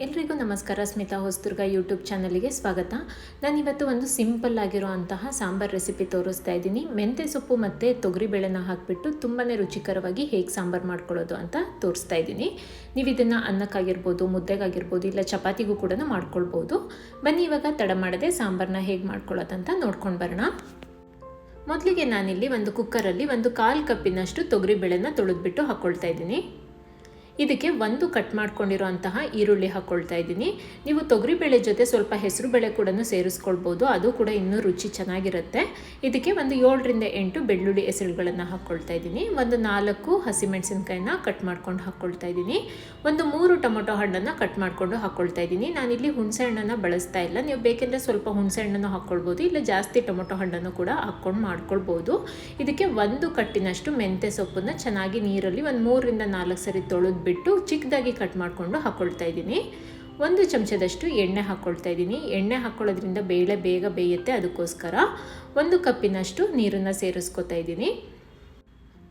ಎಲ್ರಿಗೂ ನಮಸ್ಕಾರ. ಸ್ಮಿತಾ ಹೊಸದುರ್ಗ ಯೂಟ್ಯೂಬ್ ಚಾನಲಿಗೆ ಸ್ವಾಗತ. ನಾನಿವತ್ತು ಒಂದು ಸಿಂಪಲ್ ಆಗಿರೋ ಸಾಂಬಾರ್ ರೆಸಿಪಿ ತೋರಿಸ್ತಾ ಇದ್ದೀನಿ. ಮೆಂತ್ಯ ಸೊಪ್ಪು ಮತ್ತು ತೊಗರಿಬೇಳೆನ ಹಾಕಿಬಿಟ್ಟು ತುಂಬಾ ರುಚಿಕರವಾಗಿ ಹೇಗೆ ಸಾಂಬಾರು ಮಾಡ್ಕೊಳ್ಳೋದು ಅಂತ ತೋರಿಸ್ತಾ ಇದ್ದೀನಿ. ನೀವು ಇದನ್ನು ಅನ್ನಕ್ಕಾಗಿರ್ಬೋದು, ಮುದ್ದೆಗಾಗಿರ್ಬೋದು, ಇಲ್ಲ ಚಪಾತಿಗೂ ಕೂಡ ಮಾಡ್ಕೊಳ್ಬೋದು. ಬನ್ನಿ ಇವಾಗ ತಡ ಮಾಡದೆ ಸಾಂಬಾರನ್ನ ಹೇಗೆ ಮಾಡ್ಕೊಳ್ಳೋದಂತ ನೋಡ್ಕೊಂಡು ಬರೋಣ. ಮೊದಲಿಗೆ ನಾನಿಲ್ಲಿ ಒಂದು ಕುಕ್ಕರಲ್ಲಿ ಒಂದು ಕಾಲು ಕಪ್ಪಿನಷ್ಟು ತೊಗರಿಬೇಳೆನ ತೊಳೆದ್ಬಿಟ್ಟು ಹಾಕ್ಕೊಳ್ತಾ ಇದ್ದೀನಿ. ಇದಕ್ಕೆ ಒಂದು ಕಟ್ ಮಾಡ್ಕೊಂಡಿರೋಂತಹ ಈರುಳ್ಳಿ ಹಾಕ್ಕೊಳ್ತಾ ಇದ್ದೀನಿ. ನೀವು ತೊಗರಿಬೇಳೆ ಜೊತೆ ಸ್ವಲ್ಪ ಹೆಸರು ಬೇಳೆ ಕೂಡ ಸೇರಿಸ್ಕೊಳ್ಬೋದು. ಅದು ಕೂಡ ಇನ್ನೂ ರುಚಿ ಚೆನ್ನಾಗಿರುತ್ತೆ. ಇದಕ್ಕೆ ಒಂದು ಏಳರಿಂದ ಎಂಟು ಬೆಳ್ಳುಳ್ಳಿ ಹೆಸರುಗಳನ್ನು ಹಾಕ್ಕೊಳ್ತಾ ಇದ್ದೀನಿ. ಒಂದು ನಾಲ್ಕು ಹಸಿಮೆಣಸಿನ್ಕಾಯಿನ ಕಟ್ ಮಾಡ್ಕೊಂಡು ಹಾಕ್ಕೊಳ್ತಾ ಇದ್ದೀನಿ. ಒಂದು ಮೂರು ಟೊಮೊಟೊ ಹಣ್ಣನ್ನು ಕಟ್ ಮಾಡಿಕೊಂಡು ಹಾಕ್ಕೊಳ್ತಾ ಇದ್ದೀನಿ. ನಾನಿಲ್ಲಿ ಹುಣಸೆ ಹಣ್ಣನ್ನು ಬಳಸ್ತಾ ಇಲ್ಲ. ನೀವು ಬೇಕೆಂದರೆ ಸ್ವಲ್ಪ ಹುಣಸೆ ಹಣ್ಣನ್ನು ಹಾಕ್ಕೊಳ್ಬೋದು ಇಲ್ಲ ಜಾಸ್ತಿ ಟೊಮೊಟೊ ಹಣ್ಣನ್ನು ಕೂಡ ಹಾಕ್ಕೊಂಡು ಮಾಡ್ಕೊಳ್ಬೋದು. ಇದಕ್ಕೆ ಒಂದು ಕಟ್ಟಿನಷ್ಟು ಮೆಂತ್ಯ ಸೊಪ್ಪನ್ನು ಚೆನ್ನಾಗಿ ನೀರಲ್ಲಿ ಒಂದು ಮೂರರಿಂದ ನಾಲ್ಕು ಸರಿ ತೊಳೆದ್ಬಿಟ್ಟು ಚಿಕ್ಕದಾಗಿ ಕಟ್ ಮಾಡಿಕೊಂಡು ಹಾಕ್ಕೊಳ್ತಾ ಇದ್ದೀನಿ. ಒಂದು ಚಮಚದಷ್ಟು ಎಣ್ಣೆ ಹಾಕ್ಕೊಳ್ತಾ ಇದ್ದೀನಿ. ಎಣ್ಣೆ ಹಾಕ್ಕೊಳ್ಳೋದ್ರಿಂದ ಬೇಳೆ ಬೇಗ ಬೇಯುತ್ತೆ, ಅದಕ್ಕೋಸ್ಕರ. ಒಂದು ಕಪ್ಪಿನಷ್ಟು ನೀರನ್ನು ಸೇರಿಸ್ಕೊತಾ ಇದ್ದೀನಿ.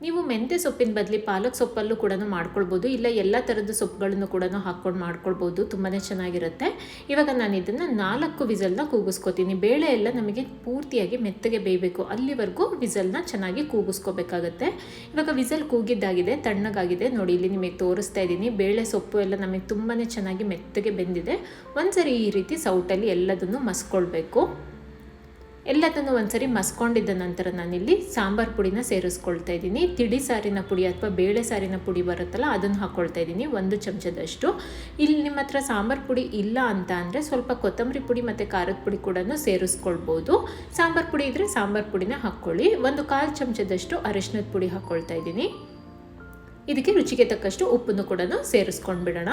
ನೀವು ಮೆಂತ್ಯ ಸೊಪ್ಪಿನ ಬದಲಿ ಪಾಲಕ್ ಸೊಪ್ಪಲ್ಲೂ ಕೂಡ ಮಾಡ್ಕೊಳ್ಬೋದು, ಇಲ್ಲ ಎಲ್ಲ ಥರದ ಸೊಪ್ಪುಗಳನ್ನು ಕೂಡ ಹಾಕ್ಕೊಂಡು ಮಾಡ್ಕೊಳ್ಬೋದು ತುಂಬಾ ಚೆನ್ನಾಗಿರುತ್ತೆ. ಇವಾಗ ನಾನು ಇದನ್ನು ನಾಲ್ಕು ವಿಸಲ್ನ ಕೂಗಿಸ್ಕೊತೀನಿ. ಬೇಳೆ ಎಲ್ಲ ನಮಗೆ ಪೂರ್ತಿಯಾಗಿ ಮೆತ್ತಗೆ ಬೇಯಬೇಕು. ಅಲ್ಲಿವರೆಗೂ ವಿಸಲ್ನ ಚೆನ್ನಾಗಿ ಕೂಗಿಸ್ಕೋಬೇಕಾಗತ್ತೆ. ಇವಾಗ ವಿಸಲ್ ಕೂಗಿದ್ದಾಗಿದೆ, ತಣ್ಣಗಾಗಿದೆ. ನೋಡಿ, ಇಲ್ಲಿ ನಿಮಗೆ ತೋರಿಸ್ತಾ ಇದ್ದೀನಿ. ಬೇಳೆ ಸೊಪ್ಪು ಎಲ್ಲ ನಮಗೆ ತುಂಬಾ ಚೆನ್ನಾಗಿ ಮೆತ್ತಗೆ ಬೆಂದಿದೆ. ಒಂದ್ಸರಿ ಈ ರೀತಿ ಸೌಟಲ್ಲಿ ಎಲ್ಲದನ್ನು ಮಸ್ಕೊಳ್ಬೇಕು. ಎಲ್ಲದನ್ನು ಒಂದ್ಸರಿ ಮಸ್ಕೊಂಡಿದ್ದ ನಂತರ ನಾನಿಲ್ಲಿ ಸಾಂಬಾರು ಪುಡಿನ ಸೇರಿಸ್ಕೊಳ್ತಾ ಇದ್ದೀನಿ. ತಿಳಿ ಸಾರಿನ ಪುಡಿ ಅಥವಾ ಬೇಳೆ ಸಾರಿನ ಪುಡಿ ಬರುತ್ತಲ್ಲ, ಅದನ್ನು ಹಾಕ್ಕೊಳ್ತಾ ಇದ್ದೀನಿ ಒಂದು ಚಮಚದಷ್ಟು. ಇಲ್ಲಿ ನಿಮ್ಮ ಹತ್ರ ಸಾಂಬಾರು ಪುಡಿ ಇಲ್ಲ ಅಂತ ಅಂದರೆ ಸ್ವಲ್ಪ ಕೊತ್ತಂಬರಿ ಪುಡಿ ಮತ್ತು ಖಾರದ ಪುಡಿ ಕೂಡ ಸೇರಿಸ್ಕೊಳ್ಬೋದು. ಸಾಂಬಾರು ಪುಡಿ ಇದ್ದರೆ ಸಾಂಬಾರು ಪುಡಿನ ಹಾಕ್ಕೊಳ್ಳಿ. ಒಂದು ಕಾಲು ಚಮಚದಷ್ಟು ಅರಿಶಿನದ ಪುಡಿ ಹಾಕ್ಕೊಳ್ತಾ ಇದ್ದೀನಿ. ಇದಕ್ಕೆ ರುಚಿಗೆ ತಕ್ಕಷ್ಟು ಉಪ್ಪನ್ನು ಕೂಡ ಸೇರಿಸ್ಕೊಂಡು ಬಿಡೋಣ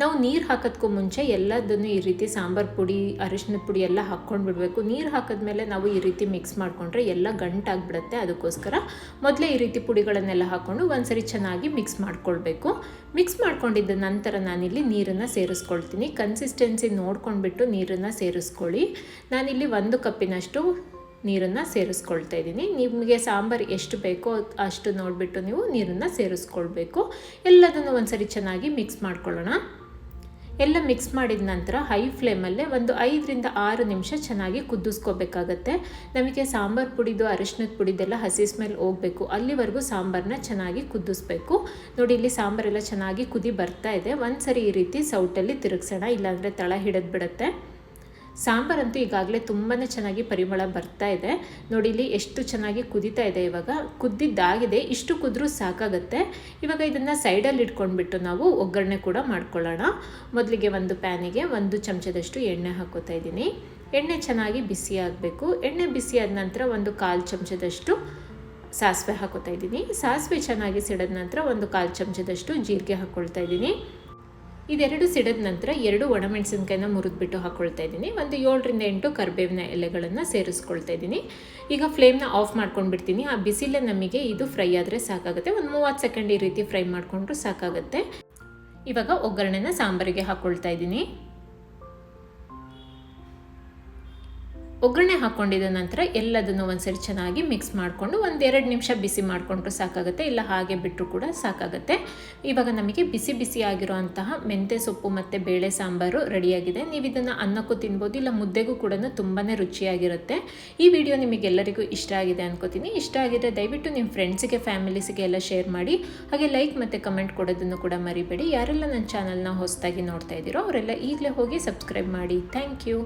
ನಾವು ನೀರು ಹಾಕೋದಕ್ಕೂ ಮುಂಚೆ ಎಲ್ಲದನ್ನು ಈ ರೀತಿ ಸಾಂಬಾರು ಪುಡಿ ಅರಿಶಿನದ ಪುಡಿ ಎಲ್ಲ ಹಾಕ್ಕೊಂಡು ಬಿಡಬೇಕು ನೀರು ಹಾಕಿದ್ಮೇಲೆ ನಾವು ಈ ರೀತಿ ಮಿಕ್ಸ್ ಮಾಡಿಕೊಂಡ್ರೆ ಎಲ್ಲ ಗಂಟಾಗ್ಬಿಡುತ್ತೆ. ಅದಕ್ಕೋಸ್ಕರ ಮೊದಲೇ ಈ ರೀತಿ ಪುಡಿಗಳನ್ನೆಲ್ಲ ಹಾಕ್ಕೊಂಡು ಒಂದ್ಸರಿ ಚೆನ್ನಾಗಿ ಮಿಕ್ಸ್ ಮಾಡ್ಕೊಳ್ಬೇಕು. ಮಿಕ್ಸ್ ಮಾಡ್ಕೊಂಡಿದ್ದ ನಂತರ ನಾನಿಲ್ಲಿ ನೀರನ್ನು ಸೇರಿಸ್ಕೊಳ್ತೀನಿ. ಕನ್ಸಿಸ್ಟೆನ್ಸಿ ನೋಡ್ಕೊಂಡ್ಬಿಟ್ಟು ನೀರನ್ನು ಸೇರಿಸ್ಕೊಳ್ಳಿ. ನಾನಿಲ್ಲಿ ಒಂದು ಕಪ್ಪಿನಷ್ಟು ನೀರನ್ನು ಸೇರಿಸ್ಕೊಳ್ತಾ ಇದ್ದೀನಿ. ನಿಮಗೆ ಸಾಂಬಾರು ಎಷ್ಟು ಬೇಕೋ ಅಷ್ಟು ನೋಡಿಬಿಟ್ಟು ನೀವು ನೀರನ್ನು ಸೇರಿಸ್ಕೊಳ್ಬೇಕು. ಎಲ್ಲದನ್ನು ಒಂದ್ಸರಿ ಚೆನ್ನಾಗಿ ಮಿಕ್ಸ್ ಮಾಡ್ಕೊಳ್ಳೋಣ. ಎಲ್ಲ ಮಿಕ್ಸ್ ಮಾಡಿದ ನಂತರ ಹೈ ಫ್ಲೇಮಲ್ಲೇ ಒಂದು ಐದರಿಂದ ಆರು ನಿಮಿಷ ಚೆನ್ನಾಗಿ ಕುದಿಸ್ಕೋಬೇಕಾಗತ್ತೆ. ನಮಗೆ ಸಾಂಬಾರು ಪುಡಿದು ಅರಿಶಿನದ ಪುಡಿದೆಲ್ಲ ಹಸಿ ಸ್ಮೆಲ್ ಹೋಗಬೇಕು. ಅಲ್ಲಿವರೆಗೂ ಸಾಂಬಾರನ್ನ ಚೆನ್ನಾಗಿ ಕುದಿಸ್ಬೇಕು. ನೋಡಿ, ಇಲ್ಲಿ ಸಾಂಬಾರೆಲ್ಲ ಚೆನ್ನಾಗಿ ಕುದಿ ಬರ್ತಾ ಇದೆ. ಒಂದು ಸರಿ ಈ ರೀತಿ ಸೌಟಲ್ಲಿ ತಿರುಗಿಸೋಣ. ಇಲ್ಲಾಂದರೆ ತಳ ಹಿಡಿದು ಬಿಡುತ್ತೆ ಸಾಂಬಾರಂತೂ ಈಗಾಗಲೇ ತುಂಬಾ ಚೆನ್ನಾಗಿ ಪರಿಮಳ ಬರ್ತಾ ಇದೆ. ನೋಡಿ, ಇಲ್ಲಿ ಎಷ್ಟು ಚೆನ್ನಾಗಿ ಕುದೀತಾ ಇದೆ ಇವಾಗ. ಕುದ್ದಿದ್ದಾಗಿದೆ, ಇಷ್ಟು ಕುದ್ರೂ ಸಾಕಾಗುತ್ತೆ. ಇವಾಗ ಇದನ್ನು ಸೈಡಲ್ಲಿ ಇಟ್ಕೊಂಡ್ಬಿಟ್ಟು ನಾವು ಒಗ್ಗರಣೆ ಕೂಡ ಮಾಡ್ಕೊಳ್ಳೋಣ. ಮೊದಲಿಗೆ ಒಂದು ಪ್ಯಾನಿಗೆ ಒಂದು ಚಮಚದಷ್ಟು ಎಣ್ಣೆ ಹಾಕೋತಾ ಇದ್ದೀನಿ. ಎಣ್ಣೆ ಚೆನ್ನಾಗಿ ಬಿಸಿ ಆಗಬೇಕು. ಎಣ್ಣೆ ಬಿಸಿ ಆದ ನಂತರ ಒಂದು ಕಾಲು ಚಮಚದಷ್ಟು ಸಾಸಿವೆ ಹಾಕೋತಾ ಇದ್ದೀನಿ. ಸಾಸಿವೆ ಚೆನ್ನಾಗಿ ಸಿಡಿದ ನಂತರ ಒಂದು ಕಾಲು ಚಮಚದಷ್ಟು ಜೀರಿಗೆ ಹಾಕ್ಕೊಳ್ತಾ ಇದ್ದೀನಿ. ಇದೆರಡು ಸಿಡಿದ ನಂತರ ಎರಡು ಒಣಮೆಣಸಿನ್ಕಾಯಿನ ಮುರಿದ್ಬಿಟ್ಟು ಹಾಕ್ಕೊಳ್ತಾ ಇದ್ದೀನಿ. ಒಂದು ಏಳರಿಂದ ಎಂಟು ಕರಿಬೇವಿನ ಎಲೆಗಳನ್ನು ಸೇರಿಸ್ಕೊಳ್ತಾ ಇದ್ದೀನಿ. ಈಗ ಫ್ಲೇಮ್ನ ಆಫ್ ಮಾಡ್ಕೊಂಡ್ಬಿಡ್ತೀನಿ. ಆ ಬಿಸಿಲೇ ನಮಗೆ ಇದು ಫ್ರೈ ಆದರೆ ಸಾಕಾಗುತ್ತೆ. ಒಂದು ಮೂವತ್ತು ಸೆಕೆಂಡ್ ಈ ರೀತಿ ಫ್ರೈ ಮಾಡಿಕೊಂಡ್ರು ಸಾಕಾಗುತ್ತೆ. ಇವಾಗ ಒಗ್ಗರಣೆನ ಸಾಂಬಾರಿಗೆ ಹಾಕ್ಕೊಳ್ತಾ ಇದ್ದೀನಿ. ಒಗ್ಗರಣೆ ಹಾಕ್ಕೊಂಡಿದ ನಂತರ ಎಲ್ಲದನ್ನು ಒಂದ್ಸರಿ ಚೆನ್ನಾಗಿ ಮಿಕ್ಸ್ ಮಾಡಿಕೊಂಡು ಒಂದೆರಡು ನಿಮಿಷ ಬಿಸಿ ಮಾಡಿಕೊಂಡ್ರು ಸಾಕಾಗುತ್ತೆ, ಇಲ್ಲ ಹಾಗೆ ಬಿಟ್ಟರು ಕೂಡ ಸಾಕಾಗುತ್ತೆ. ಇವಾಗ ನಮಗೆ ಬಿಸಿ ಬಿಸಿ ಆಗಿರುವಂತಹ ಮೆಂತ್ಯ ಸೊಪ್ಪು ಮತ್ತು ಬೇಳೆ ಸಾಂಬಾರು ರೆಡಿಯಾಗಿದೆ. ನೀವು ಇದನ್ನು ಅನ್ನಕ್ಕೂ ತಿನ್ಬೋದು, ಇಲ್ಲ ಮುದ್ದೆಗೂ ಕೂಡ ತುಂಬಾ ರುಚಿಯಾಗಿರುತ್ತೆ. ಈ ವಿಡಿಯೋ ನಿಮಗೆಲ್ಲರಿಗೂ ಇಷ್ಟ ಆಗಿದೆ ಅನ್ಕೋತೀನಿ. ಇಷ್ಟ ಆಗಿದ್ರೆ ದಯವಿಟ್ಟು ನಿಮ್ಮ ಫ್ರೆಂಡ್ಸಿಗೆ ಫ್ಯಾಮಿಲೀಸಿಗೆ ಎಲ್ಲ ಶೇರ್ ಮಾಡಿ. ಹಾಗೆ ಲೈಕ್ ಮತ್ತು ಕಮೆಂಟ್ ಕೊಡೋದನ್ನು ಕೂಡ ಮರಿಬೇಡಿ. ಯಾರೆಲ್ಲ ನನ್ನ ಚಾನಲ್ನ ಹೊಸದಾಗಿ ನೋಡ್ತಾ ಇದ್ದೀರೋ, ಅವರೆಲ್ಲ ಈಗಲೇ ಹೋಗಿ ಸಬ್ಸ್ಕ್ರೈಬ್ ಮಾಡಿ. Thank you